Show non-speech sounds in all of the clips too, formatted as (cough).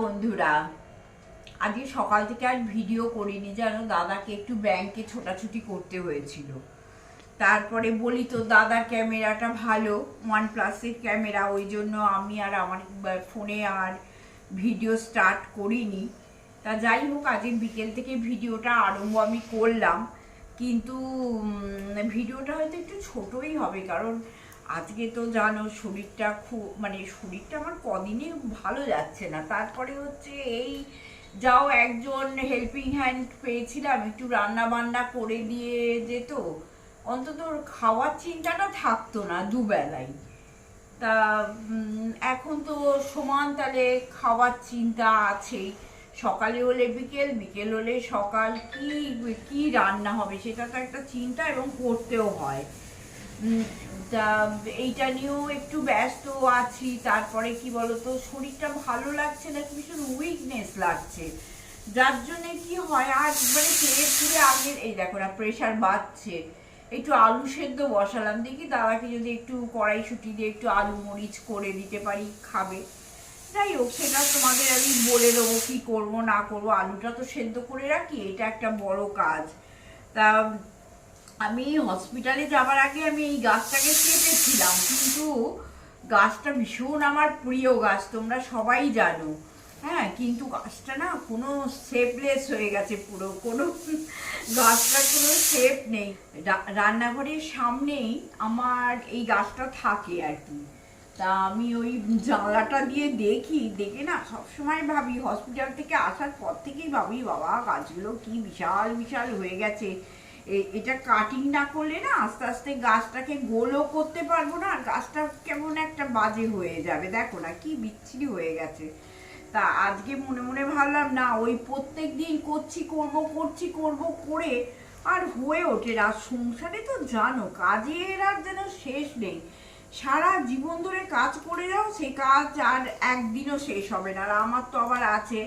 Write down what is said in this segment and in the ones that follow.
বন্ধুরা, আজকে সকাল থেকে আর ভিডিও করিনি জানো দাদাকে একটু ব্যাংকে ছোটাছুটি করতে হয়েছিল। তারপরে বলি তো, দাদার ক্যামেরাটা ভালো ওয়ান প্লাসের ক্যামেরা, ওই জন্য আমি আর আমার ফোনে আর ভিডিও স্টার্ট করিনি। তা যাই হোক, আজকে বিকেল থেকে ভিডিওটা আরম্ভ আমি করলাম, কিন্তু ভিডিওটা হয়তো একটু ছোটই হবে, কারণ আজকে তো জানো শরীরটা খুব মানে শরীরটা আমার কদিনে ভালো যাচ্ছে না। তারপরে হচ্ছে এই যাও একজন হেল্পিং হ্যান্ড পেয়েছিলাম, একটু রান্না বান্না করে দিয়ে যেত। অন্তত খাওয়ার চিন্তাটা থাকতো না দুবেলাই তা এখন তো সমান তালে খাওয়ার চিন্তা আছেই সকালে হলে বিকেল বিকেল হলে সকাল কি কি রান্না হবে সেটা তো একটা চিন্তা এবং করতেও হয়। তা, এইটা নিয়েও একটু ব্যস্ত আছি। তারপরে কি বলতো, শরীরটা ভালো লাগছে না ভীষণ উইকনেস লাগছে? যার জন্যে কি হয় আর মানে পেট পুরে আগের, এই দেখো না প্রেশার বাড়ছে। একটু আলু সেদ্ধ বসালাম, দেখি দাদাকে যদি একটু কড়াইশুটি দিয়ে একটু আলু মরিচ করে দিতে পারি, খাবে। যাই হোক, সেটা তোমাদের আমি বলে দেবো কী করব, না করব। আলুটা তো সেদ্ধ করে রাখি, এটা একটা বড় কাজ। তা আমি হসপিটালে যাবার আগে আমি এই গাছটাকে কেটেছিলাম, কিন্তু গাছটা ভীষণ আমার প্রিয় গাছ, তোমরা সবাই জানো। হ্যাঁ কিন্তু গাছটা না কোনো শেপলেস হয়ে গেছে পুরো, কোনো গাছটার কোনো শেপ নেই। রান্নাঘরের সামনেই আমার এই গাছটা থাকে আর কি। তা আমি ওই জানলাটা দিয়ে দেখি, দেখে না সবসময় ভাবি হসপিটাল থেকে আসার পর থেকেই ভাবি, বাবা, গাছগুলো কি বিশাল বিশাল হয়ে গেছে। এটা কাটিং না করলে না আস্তে আস্তে গাছটাকে গোলও করতে পারব না, আর গাছটা কেমন একটা বাজে হয়ে যাবে। দেখো না, কি বিচ্ছিরি হয়ে গেছে। তা আজকে মনে মনে ভাবলাম, না, ওই প্রত্যেক দিন করছি, করব করছি, করব করে আর হয়ে ওঠে না। সংসারে তো জানো, কাজের আর যেন শেষ নেই। সারা জীবন ধরে কাজ করে যাও, সে কাজ আর একদিনও শেষ হবে না। আর আমার তো আবার আছে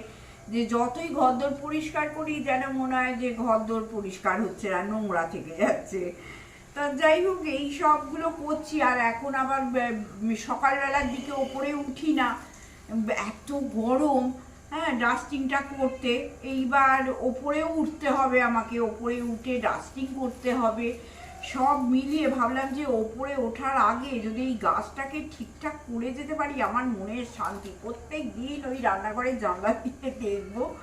যে যতই ঘরদোর পরিষ্কার করি, যেন মনে হয় যে ঘরদোর পরিষ্কার হচ্ছে না, নোংরা থেকে যাচ্ছে। তা যাই হোক, এই সবগুলো করছি, আর এখন আবার সকালবেলার দিকে ওপরে উঠি না। এত গরম হ্যাঁ ডাস্টিংটা করতে। এইবার ওপরেও উঠতে হবে আমাকে, ওপরে উঠে ডাস্টিং করতে হবে। সব মিলিয়ে ভাবলাম যে ওপরে ওঠার আগে যদি এই গাছটাকে ঠিকঠাক করে যেতে পারি, আমার মনের শান্তি। প্রত্যেক দিন ওই রান্নাঘরের জানলা দিয়ে দেখব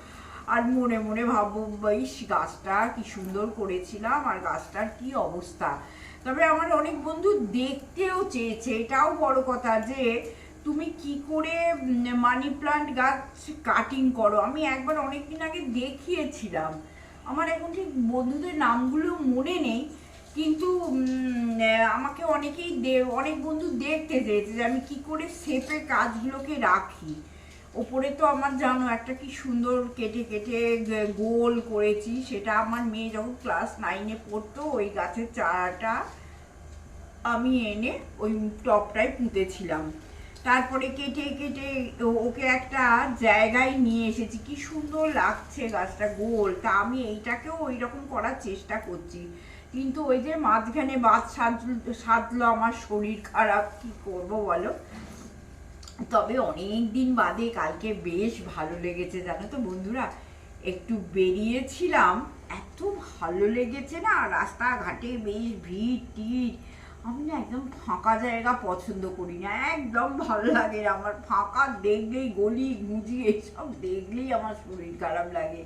আর মনে মনে ভাববো, বেশ, গাছটা কি সুন্দর করেছিলাম আর গাছটার কি অবস্থা? তবে আমার অনেক বন্ধু দেখতেও চেয়েছে। এটাও বড় কথা যে তুমি কি করে মানি প্লান্ট গাছ কাটিং করো? আমি একবার অনেকদিন আগে দেখিয়েছিলাম। আমার এখন ঠিক বন্ধুদের নামগুলো মনে নেই। কিন্তু আমাকে অনেকেই অনেক বন্ধু দেখতে চেয়েছে যে আমি কি করে শেপে কাজগুলোকে রাখি। ওপরে তো আমার জানো একটা কি সুন্দর কেটে কেটে গোল করেছি, সেটা আমার মেয়ে যখন ক্লাস নাইনে পড়তো, ওই গাছের চারাটা আমি এনে ওই টপটায় পুঁতেছিলাম। তারপরে কেটে কেটে ওকে একটা জায়গায় নিয়ে এসেছি, কি সুন্দর লাগছে গাছটা গোল। তা আমি এইটাকেও ওই রকম করার চেষ্টা করছি। কিন্তু ওই যে মাঝখানে বাদ সাজল আমার শরীর খারাপ, কি করব বলো? তবে অনেক দিন বাদে কালকে বেশ ভালো লেগেছে, জানো তো বন্ধুরা? একটু বেরিয়েছিলাম, এত ভালো লেগেছে না, রাস্তাঘাটে বেশ ভিড় টিড়। আমি না একদম ফাঁকা জায়গা পছন্দ করি না, একদম ভালো লাগে আমার ফাঁকা দেখলেই গলি গুজি এসব দেখলেই আমার শরীর খারাপ লাগে।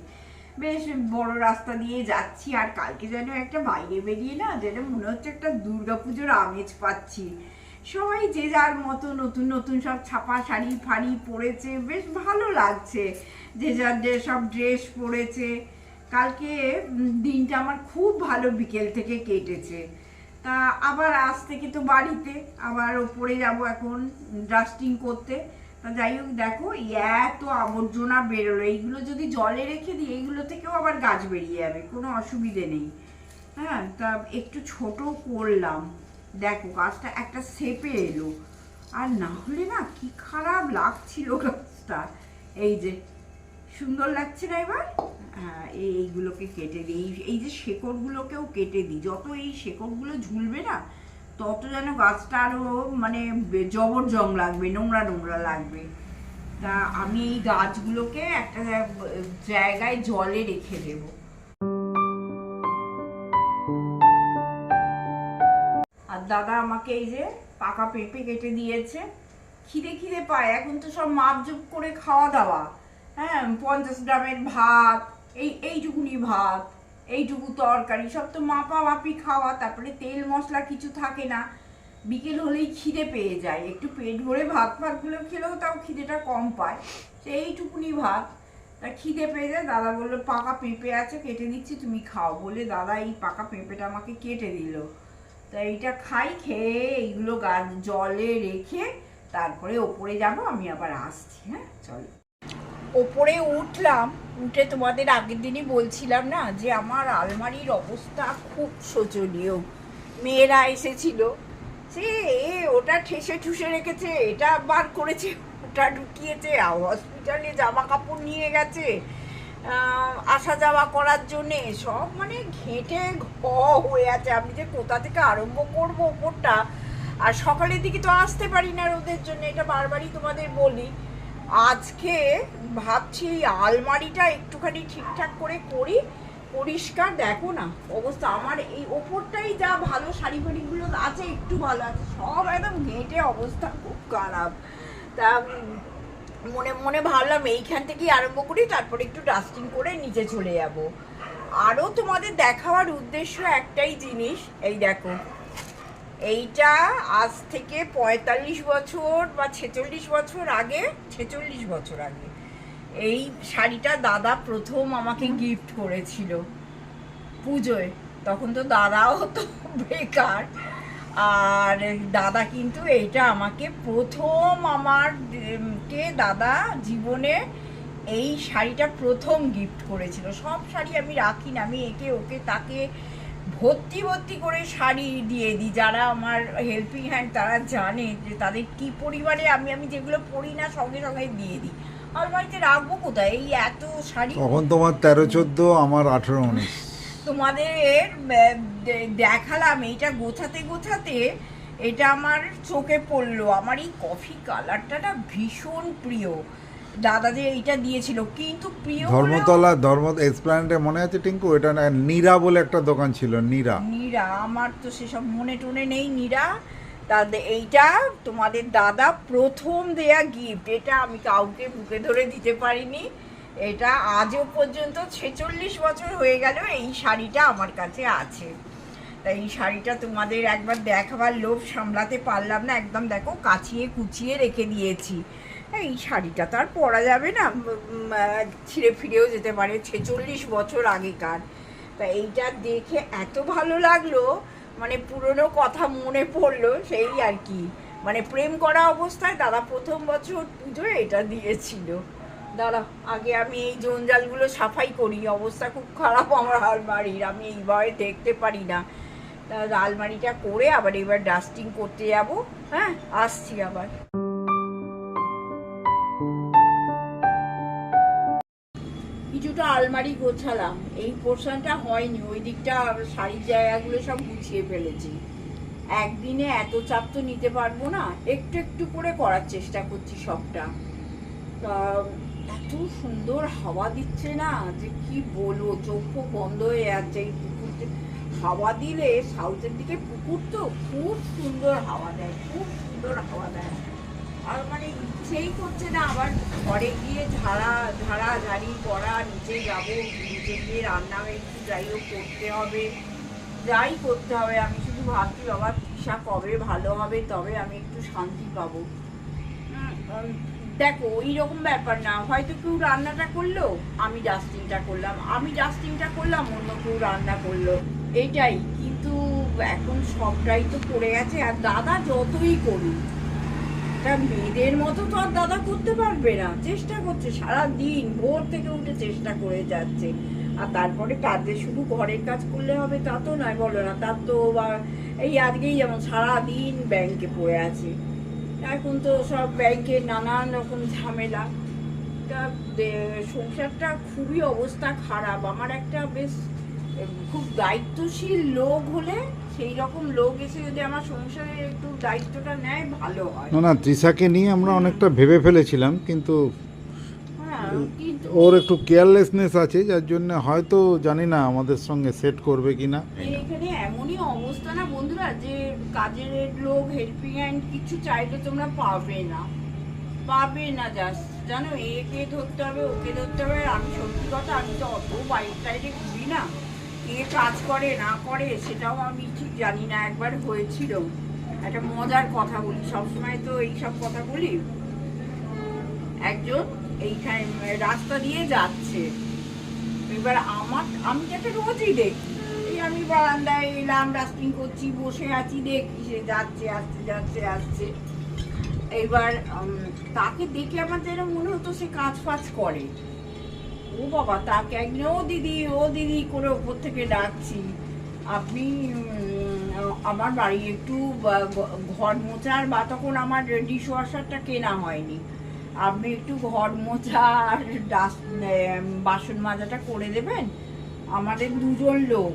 বেশ বড় রাস্তা দিয়ে যাচ্ছি, আর কালকে যেন একটা বাইরে বেরিয়ে না যেন মনে হচ্ছে একটা দুর্গাপুজোর আমেজ পাচ্ছি। সবাই যে যার মতো নতুন নতুন সব ছাপা শাড়ি ফাড়ি পরেছে, বেশ ভালো লাগছে। যে যার যে সব ড্রেস পরেছে। কালকে দিনটা আমার খুব ভালো বিকেল থেকে কেটেছে। তা আবার আজ থেকে তো বাড়িতে, আবার ওপরে যাব এখন ডাস্টিং করতে। তা যাই হোক, দেখো এত আবর্জনা বেরোলো। এইগুলো যদি জলে রেখে দিই, এইগুলো থেকেও আবার গাছ বেরিয়ে যাবে, কোনো অসুবিধে নেই। হ্যাঁ তা একটু ছোট করলাম। দেখো, গাছটা একটা শেপে এলো। আর না হলে না, কি খারাপ লাগছিল গাছটা। এই যে, সুন্দর লাগছে না এবার? হ্যাঁ এই- এইগুলোকে কেটে দিই। এই যে শেকড়গুলোকেও কেটে দিই। যত এই শেকড়গুলো ঝুলবে না তত যেন গাছটা আরও মানে বে- জবর জং লাগবে, নোংরা নোংরা লাগবে। তা আমি এই গাছগুলোকে একটা জায়গায় জলে রেখে দেবো। আর দাদা আমাকে এই যে পাকা পেঁপে কেটে দিয়েছে। খিদে খিদে পায়, এখন তো সব মাপজুপ করে খাওয়া দাওয়া। হ্যাঁ পঞ্চাশ গ্রামের ভাত, এই, এইটুকুনি ভাত। এইটুকু তরকারি, সব তো মাপা মাপি খাওয়া, তারপরে তেল মশলা কিছু থাকে না। বিকেল হলেই খিদে পেয়ে যায়। একটু পেট ভরে ভাত ফাতগুলো খেলেও তাও খিদেটা কম পায়। তো এইটুকুনি ভাত। তা খিদে পেয়ে যায়, দাদা বলল, পাকা পেঁপে আছে, কেটে দিচ্ছি, তুমি খাও। বলে দাদা এই পাকা পেঁপেটা আমাকে কেটে দিল। তা এইটা খাই, খেয়ে এইগুলো গাছ জলে রেখে তারপরে ওপরে যাব, আমি আবার আসছি হ্যাঁ? চলো। ওপরে উঠলাম উঠে তোমাদের আগের দিনই বলছিলাম না যে আমার আলমারির অবস্থা খুব শোচনীয়। মেয়েরা এসেছিল। সে, এ, ওটা ঠেসে ঠুসে রেখেছে, এটা বার করেছে, ওটা ঢুকিয়েছে হসপিটালে জামা কাপড় নিয়ে গেছে আসা যাওয়া করার জন্যে, সব মানে ঘেঁটে ঘ হয়ে আছে। আমি যে কোথা থেকে আরম্ভ করব ওপরটা, আর সকালের দিকে তো আসতে পারি না রোদের জন্য, এটা বারবারই তোমাদের বলি। আজকে ভাবছি এই আলমারিটা একটুখানি ঠিকঠাক করে করি, পরিষ্কার। দেখো না, অবস্থা আমার এই ওপরটাই যা ভালো শাড়ি ফাড়িগুলো আছে, একটু ভালো আছে, সব একদম ঘেঁটে অবস্থা, খুব খারাপ। তা, মনে মনে ভাবলাম এইখান থেকেই আরম্ভ করি, তারপরে একটু ডাস্টিং করে নিচে চলে যাব। আরও তোমাদের দেখাবার উদ্দেশ্য একটাই জিনিস, এই দেখো এইটা আজ থেকে পঁয়তাল্লিশ বছর বা ছেচল্লিশ বছর আগে ছেচল্লিশ বছর আগে। এই শাড়িটা দাদা প্রথম আমাকে গিফট করেছিল পুজোয়। তখন তো দাদাও তো বেকার। আর দাদা কিন্তু এইটা আমাকে প্রথম আমার কে দাদা জীবনে এই শাড়িটা প্রথম গিফট করেছিল। সব শাড়ি আমি রাখি না আমি একে ওকে তাকে ভর্তি ভর্তি করে শাড়ি দিয়ে দিই যারা আমার হেল্পিং হ্যান্ড তারা জানে যে তাদের কি পরিমাণে আমি আমি যেগুলো পরি না সঙ্গে সঙ্গে দিয়ে দিই। আমার বাড়িতে রাখব কোথায়? এই এত শাড়ি তখন তোমার তেরো চোদ্দ আমার আঠেরো উনিশ। তোমাদের দেখালাম এইটা গোছাতে গোছাতে এটা আমার চোখে পড়ল। আমার এই কফি কালারটা না ভীষণ প্রিয়। দাদা যে এইটা দিয়েছিল। কিন্তু প্রিয় ধর্মতলা ধর্ম এক্সপ্ল্যানেটে মনে আছে টিঙ্কু? এটা না নীরা বলে একটা দোকান ছিল নীরা। নীরা আমার তো সেসব মনে টনে নেই নীরা। তাদের এইটা তোমাদের দাদা প্রথম দেয়া গিফট এটা আমি কাউকে বুকে ধরে দিতে পারিনি। এটা আজও পর্যন্ত ছেচল্লিশ বছর হয়ে গেল এই শাড়িটা আমার কাছে আছে। তাই এই শাড়িটা তোমাদের একবার দেখাবার লোভ সামলাতে পারলাম না একদম দেখো কাচিয়ে কুচিয়ে রেখে দিয়েছি। এই শাড়িটা তো আর পরা যাবে না। ছিঁড়ে ফিরেও যেতে পারে। ছেচল্লিশ বছর আগেকার। তা এইটা দেখে এত ভালো লাগল মানে পুরনো কথা মনে পড়ল সেই আর কি। মানে প্রেম করা অবস্থায় দাদা প্রথম বছর পুজোয় এটা দিয়েছিল। দাদা আগে আমি এই জঞ্জালগুলো সাফাই করি। অবস্থা খুব খারাপ আমার আলমারির। আমি এইভাবে দেখতে পারি না। তা আলমারিটা করে আবার এবার ডাস্টিং করতে যাব। হ্যাঁ আসছি আবার। আলমারি গোছালাম। এই পোর্শনটা হয়নি, ওই দিকটা শাড়ির জায়গাগুলো সব গুছিয়ে ফেলেছি। একদিনে এত চাপ তো নিতে পারব না, একটু একটু করে করার চেষ্টা করছি সবটা। তা, এত সুন্দর হাওয়া দিচ্ছে না যে কি বলব, চোখ বন্ধ হয়ে যাচ্ছে। এই পুকুরতে হাওয়া দিলে সাউথের দিকে পুকুর তো খুব সুন্দর হাওয়া দেয়, খুব সুন্দর হাওয়া দেয়। আর মানে ইচ্ছেই করছে না, আবার ঘরে গিয়ে ঝাড়া ঝাড়া ঝাড়ি করা নিচে যাব নিচে গিয়ে রান্না একটু যাই হোক করতে হবে। যাই করতে হবে, আমি শুধু ভাবছি, বাবা, তৃষা কবে ভালো হবে, তবে আমি একটু শান্তি পাবো। দেখো ওই রকম ব্যাপার না। হয়তো কেউ রান্নাটা করল, আমি ডাস্টিংটা করলাম। আমি ডাস্টিংটা করলাম, অন্য কেউ রান্না করল। এইটাই কিন্তু এখন সবটাই তো পড়ে গেছে, আর দাদা যতই করুক তা মেয়েদের মতো তো আর দাদা করতে পারবে না। চেষ্টা করছে সারা দিন ভোর থেকে উঠে চেষ্টা করে যাচ্ছে। আর তারপরে কাজে শুধু ঘরের কাজ করলে হবে তা তো নয়, বলো না? তার তো বা এই আজকেই যেমন সারা দিন ব্যাংকে পড়ে আছে। এখন তো সব ব্যাংকে নানান রকম ঝামেলা। তা সংসারটা খুবই অবস্থা খারাপ। আমার একটা বেশ খুব দায়িত্বশীল লোক হলে সেই রকম লোক এসে যদি আমার সংসারে একটু দায়িত্বটা নেয় ভালো হয়। না না তৃষাকে নিয়ে আমরা অনেকটা ভেবে ফেলেছিলাম কিন্তু হ্যাঁ ওর একটু কেয়ারলেসনেস আছে যার জন্য হয়তো জানি না আমাদের সঙ্গে সেট করবে কি না এখানে এমনই অবস্থা না বন্ধুরা যে কাজের লোক হেল্পিং হ্যান্ড কিছু চাইলে তোমরা পাবে না। পাবে না জাস্ট জানো একে ধরতে হবে ওকে ধরতে হবে। আমি সত্যি কথা আমি তো অত বাইক টাইডে ঘুরি না। কে কাজ করে, না করে, সেটাও আমি ঠিক জানি না, একবার হয়েছিল। একটা মজার কথা বলি, সবসময় তো এইসব কথা বলি। একজন এইখানে, রাস্তা দিয়ে যাচ্ছে। এবার আমার, আমি যাকে রোজই দেখি। আমি বারান্দায় এলাম ডাস্টিং করছি, বসে আছি, দেখি সে যাচ্ছে, আসছে যাচ্ছে, আসছে। এবার তাকে দেখে আমার যেন মনে হতো সে কাজ ফাজ করে। ও বাবা, তাকে একদিন, ও দিদি ও দিদি করে ওপর থেকে ডাকছি। আপনি আমার বাড়ি একটু ঘর মোছার বা তখন আমার ডিশ ওয়াশারটা কেনা হয়নি। আপনি একটু ঘর মোছা আর ডাস্ট বাসন মাজাটা করে দেবেন। আমাদের দুজন লোক।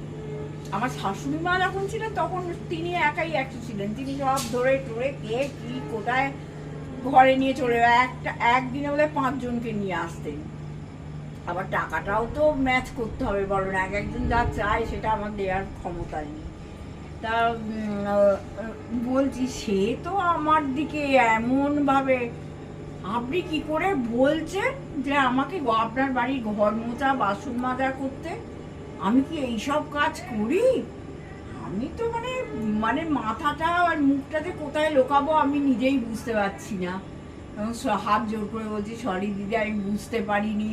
আমার শাশুড়ি মা যখন ছিলেন, তখন তিনি একাই একশো ছিলেন। তিনি সব ধরে টরে কে, কি, কোথায় ঘরে নিয়ে চলে। একটা, একদিনে বলে পাঁচজনকে নিয়ে আসতেন। আবার টাকাটাও তো ম্যাচ করতে হবে, বলো না। এক একজন যা চায়, সেটা আমার দেওয়ার ক্ষমতা নেই। তা বলছি, সে তো আমার দিকে এমনভাবে, আপনি কি করে বলছেন যে আমাকে আপনার বাড়ির ঘর মোচা বাসন মাজা করতে? আমি কি এইসব কাজ করি? আমি তো মানে মানে মাথাটা আর মুখটাতে কোথায় লোকাবো, আমি নিজেই বুঝতে পারছি না। হাত জোর করে বলছি, সরি দিদি, আমি বুঝতে পারিনি।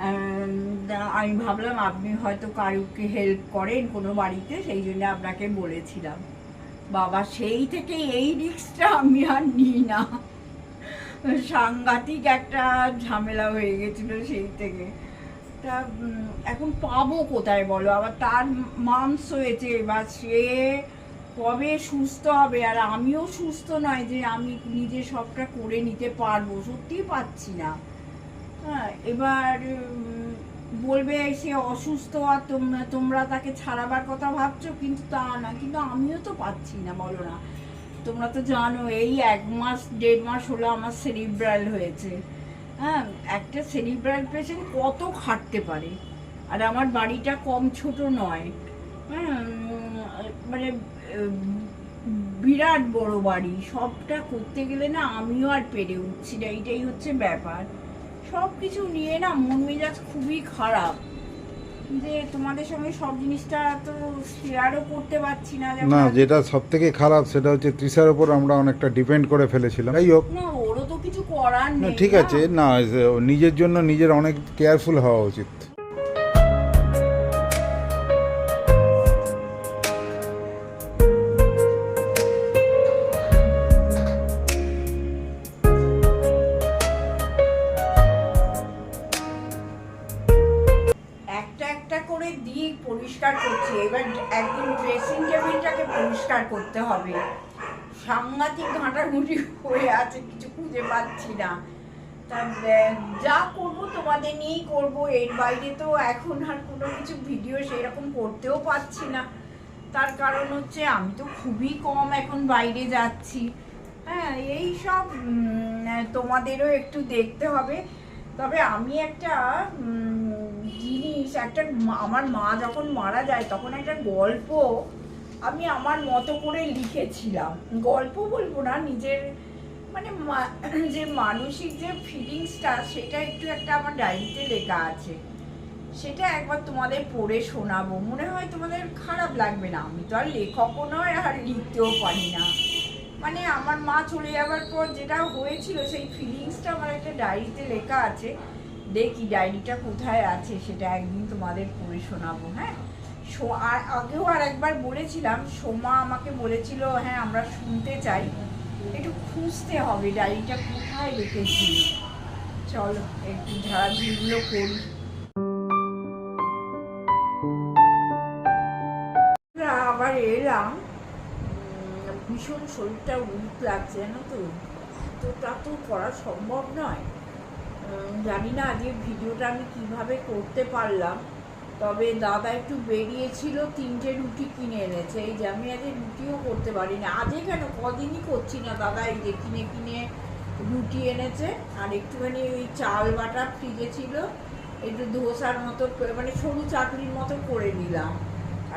আম, দা- আমি ভাবলাম আপনি হয়তো কারুকে হেল্প করেন কোনো বাড়িতে সেই জন্য আপনাকে বলেছিলাম। বাবা সেই থেকে এই রিস্কটা আমি আর নিই না। সাংঘাতিক একটা ঝামেলা হয়ে গেছিল সেই থেকে। তা এখন পাবো কোথায় বলো? আবার তার মাংস হয়েছে এবার সে কবে সুস্থ হবে? আর আমিও সুস্থ নয় যে আমি নিজে সবটা করে নিতে পারব। সত্যিই পাচ্ছি না। হ্যাঁ এবার বলবে সে অসুস্থ আর তোমরা তোমরা তাকে ছাড়াবার কথা ভাবছ, কিন্তু তা না, কিন্তু আমিও তো পাচ্ছি না, বলো না। তোমরা তো জানো, এই এক মাস, দেড় মাস হলো আমার সেরিব্রাল হয়েছে। হ্যাঁ একটা সেরিব্রাল পেশেন্ট কত খাটতে পারে? আর আমার বাড়িটা কম ছোট নয়। হ্যাঁ মানে বিরাট বড় বাড়ি, সবটা করতে গেলে না আমিও আর পেরে উঠছি না, এইটাই হচ্ছে ব্যাপার। সব কিছু নিয়ে না মন মেজাজ খুবই খারাপ। যে তোমাদের সঙ্গে সব জিনিসটা তো শেয়ারও করতে পারছি না না যেটা সব থেকে খারাপ সেটা হচ্ছে তৃষার উপর আমরা অনেকটা ডিপেন্ড করে ফেলেছিলাম। যাই হোক। না ওরও তো কিছু করার নেই ঠিক আছে না নিজের জন্য নিজের অনেক কেয়ারফুল হওয়া উচিত। পরিষ্কার করছি। এবার একদিন ড্রেসিং টেবিলটাকে পরিষ্কার করতে হবে। সাংঘাতিক ঘাঁটাঘুঁটি হয়ে আছে, কিছু খুঁজে পাচ্ছি না। তা যা করব তোমাদের নিয়েই করব। এর বাইরে তো এখন আর কোনো কিছু ভিডিও সেরকম করতেও পারছি না। তার কারণ হচ্ছে আমি তো খুবই কম এখন বাইরে যাচ্ছি। হ্যাঁ এই সব তোমাদেরও একটু দেখতে হবে। তবে আমি একটা জিনিস, একটা আমার মা যখন মারা যায়, তখন একটা গল্প আমি আমার মতো করে লিখেছিলাম। গল্প বলব না, নিজের মানে (clears throat) যে মানসিক যে ফিলিংসটা সেটা একটু একটা আমার ডায়েরিতে লেখা আছে। সেটা একবার তোমাদের পড়ে শোনাবো। মনে হয় তোমাদের খারাপ লাগবে না। আমি তো আর লেখকও নয়, আর লিখতেও পারি না। মানে আমার মা চলে যাওয়ার পর যেটা হয়েছিল, সেই ফিলিংসটা আমার একটা ডায়েরিতে লেখা আছে। দেখি ডায়েরিটা কোথায় আছে সেটা একদিন তোমাদের পড়ে শোনাবো হ্যাঁ? আর আগেও আর একবার বলেছিলাম, সোমা আমাকে বলেছিল হ্যাঁ আমরা শুনতে চাই। একটু খুঁজতে হবে ডায়েরিটা কোথায় রেখেছি। চলো, একটু ঝাড়াঝুড়িগুলো করি আবার এলাম। ভীষণ শরীরটা উইক লাগছে, জানো তো? তো তা তো করা সম্ভব নয়। জানি না আজকে ভিডিওটা আমি কীভাবে করতে পারলাম। তবে দাদা একটু বেরিয়েছিল, তিনটে রুটি কিনে এনেছে। এই যে আমি আজকে রুটিও করতে পারিনি। আজকে কেন? কদিনই করছি না দাদা। এই যে কিনে কিনে রুটি এনেছে। আর একটুখানি ওই চাল বাটা ফ্রিজে ছিল। একটু ধোসার মতো মানে সরু চাকরির মতো করে নিলাম।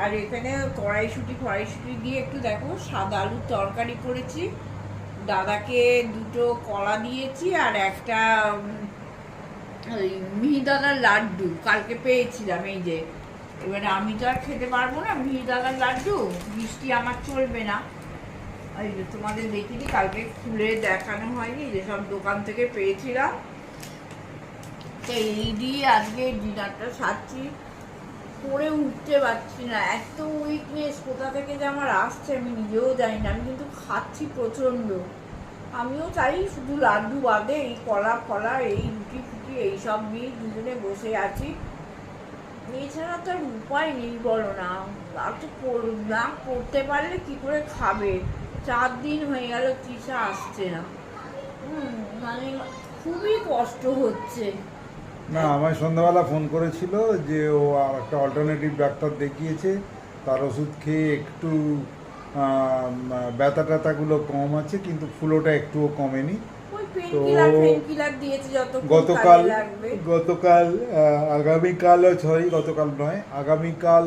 আর এখানে কড়াইশুটি কড়াইশুটি দিয়ে একটু দেখো সাদা আলুর তরকারি করেছি। দাদাকে দুটো কলা দিয়েছি আর একটা ওই মিহিদানার লাড্ডু, কালকে পেয়েছিলাম এই যে। এবারে আমি তো আর খেতে পারব না মিহিদানার লাড্ডু, মিষ্টি আমার চলবে না। এই যে তোমাদের দেখিনি কালকে খুলে দেখানো হয়নি যে সব দোকান থেকে পেয়েছিলাম। তো এই দিয়ে আজকে ডিনারটা সারছি। করে উঠতে পারছি না, এত উইকনেস কোথা থেকে যে আমার আসছে আমি নিজেও জানি না, আমি কিন্তু খাচ্ছি প্রচণ্ড। আমিও চাই শুধু লাড্ডু বাদে এই কলা ফলা, এই রুটি ফুটি এইসব নিয়ে দুজনে বসে আছি। এছাড়া তো উপায় নেই, বলো না। কর- না করতে পারলে কি করে খাবে? চার দিন হয়ে গেল, তৃষা আসছে না। মানে খুবই কষ্ট হচ্ছে। না, আমায় সন্ধ্যাবেলা ফোন করেছিল যে ও একটা অল্টারনেটিভ ডাক্তার দেখিয়েছে। তার ওষুধ খেয়ে একটু ব্যথা ট্যাথাগুলো কম আছে, কিন্তু ফুলোটা একটুও কমেনি। তো গতকাল গতকাল আহ, আগামীকাল সরি গতকাল নয় আগামীকাল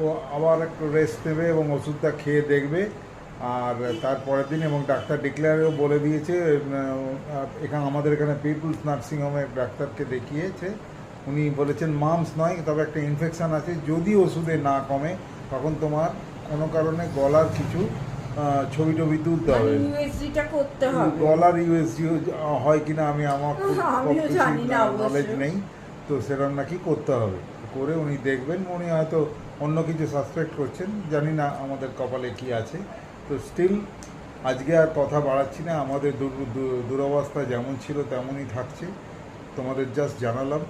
ও আবার একটু রেস্ট নেবে এবং ওষুধটা খেয়ে দেখবে। আর তারপরের দিন এবং ডাক্তার ডিক্লেয়ারও বলে দিয়েছে এখানে আমাদের এখানে পিপুলস নার্সিংহোমে ডাক্তারকে দেখিয়েছে। উনি বলেছেন মামস নয় তবে একটা ইনফেকশন আছে। যদি ওষুধে না কমে তখন তোমার কোনো কারণে গলার কিছু ছবি টবি তুলতে হবে। ইউএসজিটা করতে হবে। ডলার ইউএসডি হয় কিনা আমি আমার (laughs) আমিও জানি না নলেজ নেই। তো সেরকম নাকি করতে হবে। করে উনি দেখবেন উনি হয়তো অন্য কিছু সাসপেক্ট করছেন। জানি না আমাদের কপালে কি আছে। তো স্টিল আজকে আর কথা বাড়াচ্ছি না। আমাদের দুরবস্থা যেমন ছিল তেমনই থাকছে। তোমাদের জাস্ট জানালাম।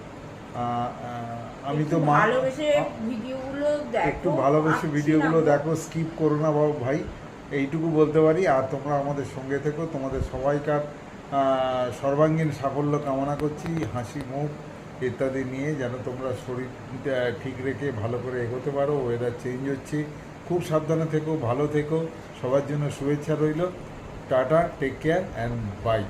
আমি তো মা ভালোবেসে ভিডিওগুলো দেখো একটু ভালোবেসে ভিডিওগুলো দেখো। স্কিপ করো না বাবু ভাই। এইটুকু বলতে পারি। আর তোমরা আমাদের সঙ্গে থেকো। তোমাদের সবাইকার সর্বাঙ্গীন সাফল্য কামনা করছি। হাসি, মুখ ইত্যাদি নিয়ে যেন তোমরা শরীরটা ঠিক রেখে ভালো করে এগোতে পারো। ওয়েদার চেঞ্জ হচ্ছে। খুব সাবধানে থেকো, ভালো থেকো। সবার জন্য শুভেচ্ছা রইল। Tata take care and bye